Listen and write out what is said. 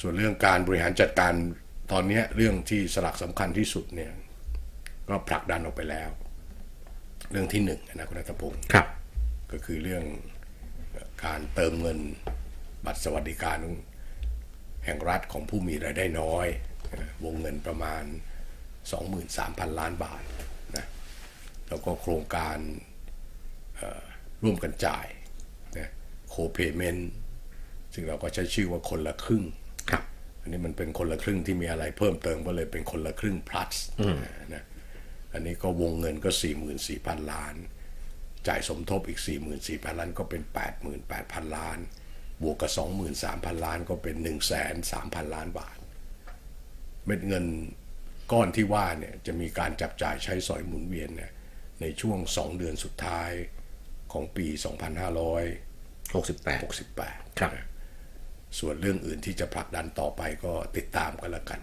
ส่วนเรื่องการบริหารจัดการตอนเนี้ยเรื่องที่สลักสำคัญที่สุดเนี่ยก็ผลักดันออกไปแล้ว เรื่องที่หนึ่งนะคุณนัทพงศ์ครับ ก็คือเรื่องการเติมเงินบัตรสวัสดิการแห่งรัฐของผู้มีรายได้น้อย วงเงินประมาณ 23,000 ล้านบาทนะแล้วก็โครงการเอ่อร่วมกันจ่ายโคเปเมนต์ซึ่งเราก็ใช้ชื่อว่าคนละครึ่งครับอั นนี้มันเป็นคนละครึ่งที่มีอะไรเพิ่มเติมก็เลยเป็นคนละครึ่ง plus นะอันนี้ก็วงเงินก็ 44,000 ล้าน จ่ายสมทบอีก 44,000 ล้านก็เป็น 88,000 ล้าน บวกกับ 23,000 ล้านก็เป็น 103,000 ล้านบาท เม็ดเงินก้อนที่ว่าเนี่ยจะมีการจับจ่ายใช้สอยหมุนเวียนเนี่ยในช่วง 2 เดือนสุดท้ายของปี 2568 68 ครับนะ ส่วนเรื่องอื่นที่จะผลักดันต่อไปก็ติดตามกันแล้วกัน